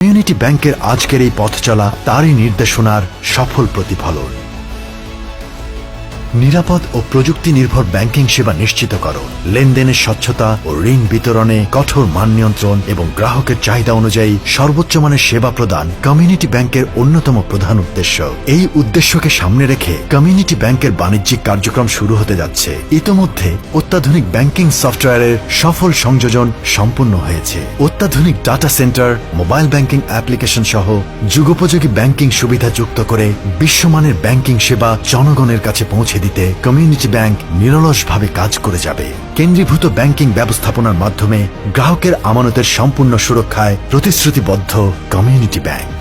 Community ব্যাংকের আজকের এই পথ চলা তারই নির্দেশনার সফল প্রতিফলন। নিরাপদ ও প্রযুক্তি নির্ভর ব্যাংকিং সেবা নিশ্চিত করো। লেনদেনের স্বচ্ছতা ও ঋণ বিতরণে কঠোর মান নিয়ন্ত্রণ এবং গ্রাহকের চাহিদা অনুযায়ী সর্বোচ্চ মানের সেবা প্রদান কমিউনিটি ব্যাংকের অন্যতম প্রধান উদ্দেশ্য। এই উদ্দেশ্যকে সামনে রেখে কমিউনিটি ব্যাংকের বাণিজ্যিক কার্যক্রম শুরু হতে যাচ্ছে। ইতোমধ্যে অত্যাধুনিক ব্যাংকিং সফটওয়্যারের সফল সংযোজন সম্পূর্ণ হয়েছে। অত্যাধুনিক data centre, mobile banking application সহ যুগোপযোগী ব্যাংকিং সুবিধা যুক্ত করে বিশ্বমানের ব্যাংকিং সেবা জনগণের কাছে পৌঁছে দিতে কমিউনিটি ব্যাংক নিরলসভাবে কাজ করে যাবে। কেন্দ্রীভূত ব্যাংকিং ব্যবস্থাপনার মাধ্যমে গ্রাহকের আমানতের সম্পূর্ণ সুরক্ষায় প্রতিশ্রুতিবদ্ধ কমিউনিটি ব্যাংক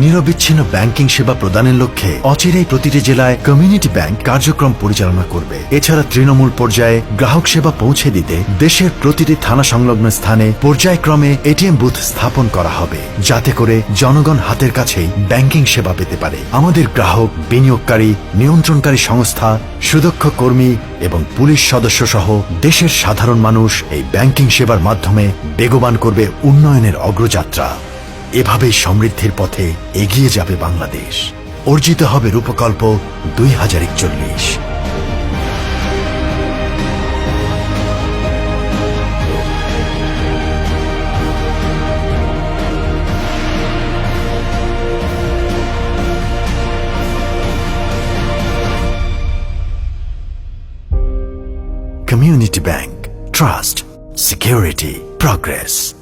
নিরবিচ্ছিন্ন ব্যাংকিং সেবা প্রদানের লক্ষ্যে অচিরেই প্রতিটি জেলায় কমিউনিটি ব্যাংক কার্যক্রম পরিচালনা করবে। এছাড়া তৃণমূল পর্যায়ে গ্রাহক সেবা পৌঁছে দিতে দেশের প্রতিটি থানা সংলগ্ন স্থানে পর্যায়ক্রমে এটিএম বুথ স্থাপন করা হবে, যাতে করে জনগণ হাতের কাছেই ব্যাংকিং সেবা পেতে পারে। আমাদের গ্রাহক, বিনিয়োগকারী, নিয়ন্ত্রণকারী সংস্থা, সুদক্ষ কর্মী এবং পুলিশ সদস্য সহ দেশের সাধারণ মানুষ এই ব্যাংকিং সেবার মাধ্যমে বেগবান করবে উন্নয়নের অগ্রযাত্রা। এভাবেই সমৃদ্ধির পথে এগিয়ে যাবে বাংলাদেশ অর্জিত হবে রূপকল্প দুই হাজার একচল্লিশ Community Bank. Trust. Security. Progress.